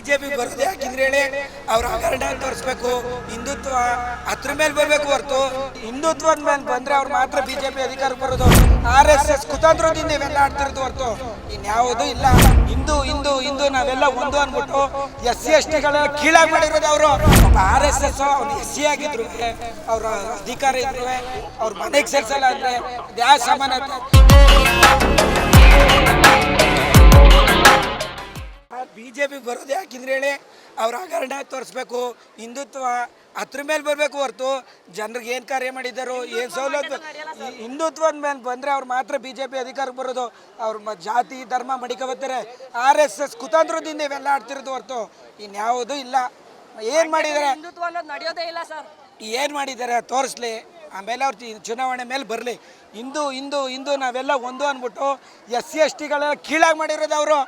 BJP ಬರೋದು ಯಾಕಿದ್ರೆ ಹೇಳಿ ಅವ್ರ ಹಗರಣ ತೋರಿಸ್ಬೇಕು. ಹಿಂದುತ್ವ ಅದ್ರ ಮೇಲೆ ಬರಬೇಕು ಹೊರತು. ಹಿಂದುತ್ವ ಮೇಲೆ ಬಂದ್ರೆ ಅವ್ರು ಮಾತ್ರ ಬಿಜೆಪಿ ಅಧಿಕಾರಕ್ಕೆ ಬರೋದು. ಆರ್ ಎಸ್ ಎಸ್ ಕುತಂತ್ರದಿಂದ ಇವೆಲ್ಲ ಆಡ್ತಿರೋದು ಹೊರತು. ಇನ್ಯಾವುದೂ ಇಲ್ಲ. ಹಿಂದೂ ಹಿಂದೂ ಹಿಂದೂ ನಾವೆಲ್ಲ ಒಂದು ಅಂದ್ಬಿಟ್ಟು ಎಸ್ ಸಿ ಎಸ್ ಟಿಗಳೆಲ್ಲ ಕೀಳಾಗಿ ಮಾಡಿರೋದು ಅವರು ಆರ್ ಎಸ್ ಎಸ್ ಅವ್ರು ಎಸ್ ಸಿ ಆಗಿದ್ರು. ಅವ್ರ ಅಧಿಕಾರ ಇದ್ರು. ಅವ್ರ ಮನೆಗೆ ಸೇರ್ಸಲ್ಲ ಅಂದ್ರೆ. ಯಾವ ಸಮಾನತೆ ಬಿಜೆಪಿ ಬರೋದು ಯಾಕಿಂದ್ರೆ ಹೇಳಿ? ಅವ್ರ ಹಗರಣ ತೋರಿಸ್ಬೇಕು ಹಿಂದುತ್ವ ಹತ್ರ ಮೇಲೆ ಬರಬೇಕು ಹೊರತು ಜನರಿಗೆ ಏನು ಕಾರ್ಯ ಮಾಡಿದ್ದಾರೆ ಏನು ಸೌಲಭ್ಯ ಹಿಂದುತ್ವದ ಮೇಲೆ ಬಂದರೆ ಅವ್ರು ಮಾತ್ರ ಬಿ ಜೆ ಪಿ ಅಧಿಕಾರಕ್ಕೆ ಬರೋದು. ಅವ್ರ ಮ ಜಾತಿ ಧರ್ಮ ಮಡಿಕೋಬತ್ತಾರೆ. ಆರ್ ಎಸ್ ಎಸ್ ಕುತಂತ್ರದಿಂದ ಇವೆಲ್ಲ ಆಡ್ತಿರೋದು ಹೊರತು. ಇನ್ಯಾವುದೂ ಇಲ್ಲ. ಏನು ಮಾಡಿದ್ದಾರೆ? ಹಿಂದುತ್ವ ಅನ್ನೋದು ನಡೆಯೋದೇ ಇಲ್ಲ ಸರ್. ಏನು ಮಾಡಿದ್ದಾರೆ ತೋರಿಸ್ಲಿ. ಆಮೇಲೆ ಅವ್ರು ಚುನಾವಣೆ ಮೇಲೆ ಬರಲಿ. ಹಿಂದೂ ಹಿಂದೂ ಹಿಂದೂ ನಾವೆಲ್ಲ ಒಂದು ಅಂದ್ಬಿಟ್ಟು ಎಸ್ ಸಿ ಎಸ್ ಟಿಗಳೆಲ್ಲ ಕೀಳಾಗಿ ಮಾಡಿರೋದು ಅವರು.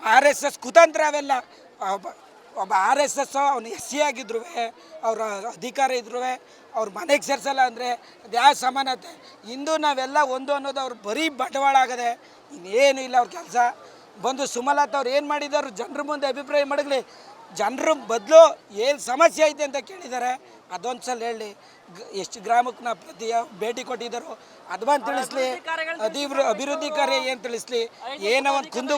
ಆರ್ ಎಸ್ ಎಸ್ ಕುತಂತ್ರ ಅವೆಲ್ಲ. ಒಬ್ಬ ಆರ್ ಎಸ್ ಎಸ್ ಅವನು ಎಸ್ ಸಿ ಆಗಿದ್ರು ಅವ್ರ ಅಧಿಕಾರ ಇದ್ರು ಅವ್ರ ಮನೆಗೆ ಸೇರ್ಸಲ್ಲ ಅಂದರೆ ಅದು ಯಾವ ಸಮಾನತೆ? ಇಂದು ನಾವೆಲ್ಲ ಒಂದು ಅನ್ನೋದು ಅವ್ರು ಬರೀ ಬಂಡವಾಳ ಆಗದೆ, ಇನ್ನೇನು ಇಲ್ಲ ಅವ್ರ ಕೆಲಸ. ಬಂದು ಸುಮಲತಾ ಅವ್ರು ಏನು ಮಾಡಿದ್ದಾರೆ ಜನರ ಮುಂದೆ ಅಭಿಪ್ರಾಯ ಮಡಗಲಿ. ಜನರ ಬದಲು ಏನು ಸಮಸ್ಯೆ ಐತೆ ಅಂತ ಕೇಳಿದ್ದಾರೆ ಅದೊಂದು ಸಲ ಹೇಳಿ ಎಷ್ಟು ಗ್ರಾಮಕ್ಕೆ ನಾವು ಪ್ರತಿ ಭೇಟಿ ಕೊಟ್ಟಿದ್ದರು ಅದು ಬಂದು ತಿಳಿಸ್ಲಿ. ಅಧಿವೃ ಅಭಿವೃದ್ಧಿ ಕಾರ್ಯ ಏನು ತಿಳಿಸ್ಲಿ. ಏನೋ ಒಂದು ಕುಂದು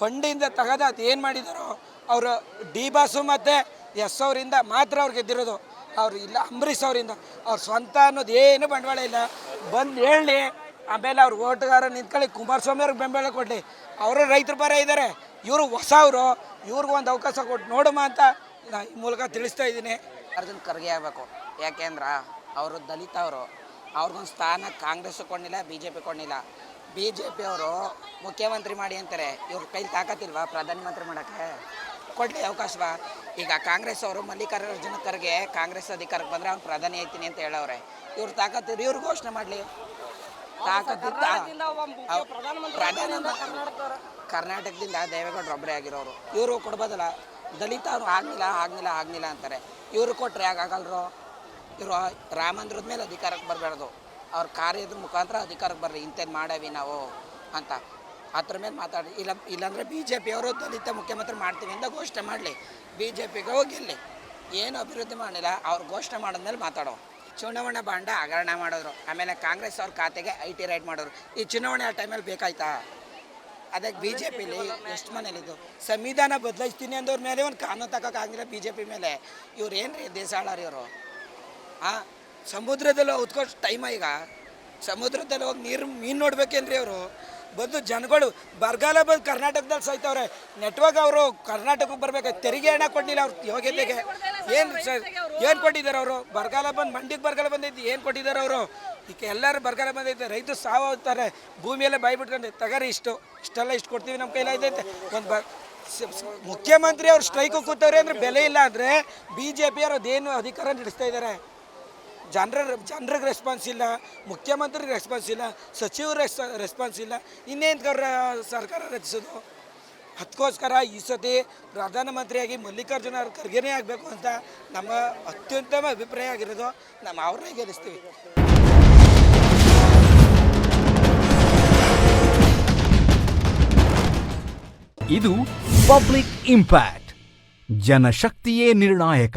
ಫಂಡಿಂದ ತಗದ ಅದು ಏನು ಮಾಡಿದಾರೋ ಅವರು ಡಿ ಬಾಸು ಮತ್ತು ಎಸ್ ಅವರಿಂದ ಮಾತ್ರ ಅವ್ರು ಗೆದ್ದಿರೋದು ಅವ್ರು ಇಲ್ಲ ಅಂಬರೀಷ್ ಅವರಿಂದ. ಅವ್ರ ಸ್ವಂತ ಅನ್ನೋದು ಏನು ಬಂಡವಾಳ ಇಲ್ಲ. ಬಂದು ಹೇಳಿ ಆಮೇಲೆ ಅವ್ರು ಓಟುಗಾರ ನಿಂತ್ಕೊಳ್ಳಿ ಕುಮಾರಸ್ವಾಮಿ ಅವ್ರಿಗೆ ಬೆಂಬಲ ಕೊಡಲಿ. ಅವರು ರೈತರ ಪರ ಇದ್ದಾರೆ. ಇವರು ಹೊಸವರು, ಇವ್ರಿಗೂ ಒಂದು ಅವಕಾಶ ಕೊಟ್ಟು ನೋಡಮ್ಮ ಅಂತ ನಾ ಈ ಮೂಲಕ ತಿಳಿಸ್ತಾ ಇದ್ದೀನಿ. ಅರ್ಜುನ್ ಖರ್ಗೆ ಆಗಬೇಕು. ಯಾಕೆಂದ್ರೆ ಅವರು ದಲಿತ ಅವರು. ಅವ್ರಿಗೊಂದು ಸ್ಥಾನ ಕಾಂಗ್ರೆಸ್ ಕೊಡಲಿಲ್ಲ ಬಿ ಜೆ ಪಿ ಕೊಡಲಿಲ್ಲ. ಬಿ ಜೆ ಪಿ ಅವರು ಮುಖ್ಯಮಂತ್ರಿ ಮಾಡಿ ಅಂತಾರೆ. ಇವ್ರ ಕೈಲಿ ತಾಕತ್ತಿಲ್ವಾ ಪ್ರಧಾನಮಂತ್ರಿ ಮಾಡೋಕ್ಕೆ? ಕೊಡಲಿ ಅವಕಾಶವಾ ಈಗ ಕಾಂಗ್ರೆಸ್ ಅವರು ಮಲ್ಲಿಕಾರ್ಜುನ ಖರ್ಗೆ ಕಾಂಗ್ರೆಸ್ ಅಧಿಕಾರಕ್ಕೆ ಬಂದರೆ ಅವ್ನು ಪ್ರಧಾನಿ ಆಯ್ತೀನಿ ಅಂತ ಹೇಳೋರೆ ಇವ್ರ ತಾಕತ್ತಿರು ಇವ್ರು ಘೋಷಣೆ ಮಾಡಲಿ. ಪ್ರಧಾನ ಕರ್ನಾಟಕದಿಂದ ದೇವೇಗೌಡರು ಒಬ್ಬರೇ ಆಗಿರೋರು. ಇವರು ಕೊಡ್ಬೋದಲ್ಲ? ದಲಿತ ಅವರು ಆಗ್ಲಿಲ್ಲ ಆಗ್ಲಿಲ್ಲ ಆಗ್ಲಿಲ್ಲ ಅಂತಾರೆ. ಇವರು ಕೊಟ್ಟರೆ ಯಾಕಾಗಲ್ರು ಇವರು ರಾಮಂದ್ರದ ಮೇಲೆ ಅಧಿಕಾರಕ್ಕೆ ಬರಬಾರ್ದು. ಅವ್ರ ಕಾರ್ಯದ ಮುಖಾಂತರ ಅಧಿಕಾರಕ್ಕೆ ಬರ್ರಿ ಇಂಥದ್ದು ಮಾಡವಿ ನಾವು ಅಂತ. ಅದ್ರ ಮೇಲೆ ಮಾತಾಡಿ. ಇಲ್ಲ ಇಲ್ಲಾಂದರೆ ಬಿ ಜೆ ಪಿಯವರು ದಲಿತ ಮುಖ್ಯಮಂತ್ರಿ ಮಾಡ್ತೀವಿ ಅಂತ ಘೋಷಣೆ ಮಾಡಲಿ. ಬಿ ಜೆ ಪಿಗೆ ಹೋಗಿರಲಿ. ಏನು ಅಭಿವೃದ್ಧಿ ಮಾಡಿಲ್ಲ ಅವ್ರು ಘೋಷಣೆ ಮಾಡಿದ್ಮೇಲೆ ಮಾತಾಡೋ. ಚುನಾವಣಾ ಬಾಂಡ ಹಗರಣ ಮಾಡಿದ್ರು. ಆಮೇಲೆ ಕಾಂಗ್ರೆಸ್ ಅವ್ರ ಖಾತೆಗೆ ಐ ಟಿ ರೈಡ್ ಮಾಡೋರು ಈ ಚುನಾವಣೆ ಆ ಟೈಮಲ್ಲಿ ಬೇಕಾಯ್ತಾ? ಅದಕ್ಕೆ ಬಿ ಜೆ ಪಿಲಿ ಎಷ್ಟು ಮನೇಲಿದ್ದು? ಸಂವಿಧಾನ ಬದಲಾಯಿಸ್ತೀನಿ ಅಂದವ್ರ ಮೇಲೆ ಒಂದು ಕಾನೂನು ತಗೋಕ್ಕಾಗಿಲ್ಲ ಬಿ ಜೆ ಪಿ ಮೇಲೆ. ಇವ್ರು ಏನು ರೀ ಆಳಾರಿ ಇವರು? ಹಾಂ ಸಮುದ್ರದಲ್ಲಿ ಉತ್ಕೋಷ್ಟು ಟೈಮ ಈಗ? ಸಮುದ್ರದಲ್ಲಿ ಹೋಗಿ ನೀರು, ಮೀನು ನೋಡ್ಬೇಕೇನ್ರಿ ಅವರು? ಬಂದು ಜನಗಳು ಬರಗಾಲ ಬಂದು ಕರ್ನಾಟಕದಲ್ಲಿ ಸಾಯ್ತವ್ರೆ. ನೆಟ್ವರ್ಕ್ ಅವರು ಕರ್ನಾಟಕಕ್ಕೆ ಬರ್ಬೇಕು. ತೆರಿಗೆ ಹಣ ಕೊಡಲಿಲ್ಲ ಅವ್ರ ಯೋಗ್ಯತೆಗೆ. ಏನು ಸರ್ ಏನು ಕೊಟ್ಟಿದ್ದಾರೆ ಅವರು? ಬರಗಾಲ ಬಂದು ಮಂಡಿಗೆ ಬರಗಾಲ ಬಂದೈತಿ. ಏನು ಕೊಟ್ಟಿದ್ದಾರೆ ಅವರು? ಈಗ ಎಲ್ಲರೂ ಬರಗಾಲ ಬಂದೈತೆ. ರೈತರು ಸಾವು ಹೋಗ್ತಾರೆ ಭೂಮಿಯಲ್ಲೇ ಬಾಯಿ ಬಿಟ್ಕೊಂಡು ತಗರಿ ಇಷ್ಟು ಇಷ್ಟೆಲ್ಲ ಇಷ್ಟು ಕೊಡ್ತೀವಿ ನಮ್ಮ ಕೈಲಾಯ್ತೈತೆ ಒಂದು ಬ ಮುಖ್ಯಮಂತ್ರಿ ಅವ್ರು ಸ್ಟ್ರೈಕ್ ಕೂತವ್ರೆ ಅಂದರೆ ಬೆಲೆ ಇಲ್ಲ ಅಂದರೆ ಬಿ ಜೆ ಪಿಯವರು ಅದೇನು ಅಧಿಕಾರ ನಡೆಸ್ತಾ ಇದ್ದಾರೆ? ಜನರ ಜನರಿಗೆ ರೆಸ್ಪಾನ್ಸ್ ಇಲ್ಲ, ಮುಖ್ಯಮಂತ್ರಿಗೆ ರೆಸ್ಪಾನ್ಸ್ ಇಲ್ಲ, ಸಚಿವರು ರೆಸ್ ರೆಸ್ಪಾನ್ಸ್ ಇಲ್ಲ. ಇನ್ನೇನು ಕರ ಸರ್ಕಾರ ರಚಿಸೋದು? ಅದಕ್ಕೋಸ್ಕರ ಈ ಸತಿ ಪ್ರಧಾನಮಂತ್ರಿಯಾಗಿ ಮಲ್ಲಿಕಾರ್ಜುನ ಖರ್ಗೆನೇ ಆಗಬೇಕು ಅಂತ ನಮ್ಮ ಅತ್ಯುತ್ತಮ ಅಭಿಪ್ರಾಯ ಆಗಿರೋದು ನಮ್ಮ ಅವ್ರನ್ನೇ ಗೆಲ್ಲಿಸ್ತೀವಿ. ಇದು ಪಬ್ಲಿಕ್ ಇಂಪ್ಯಾಕ್ಟ್, ಜನಶಕ್ತಿಯೇ ನಿರ್ಣಾಯಕ.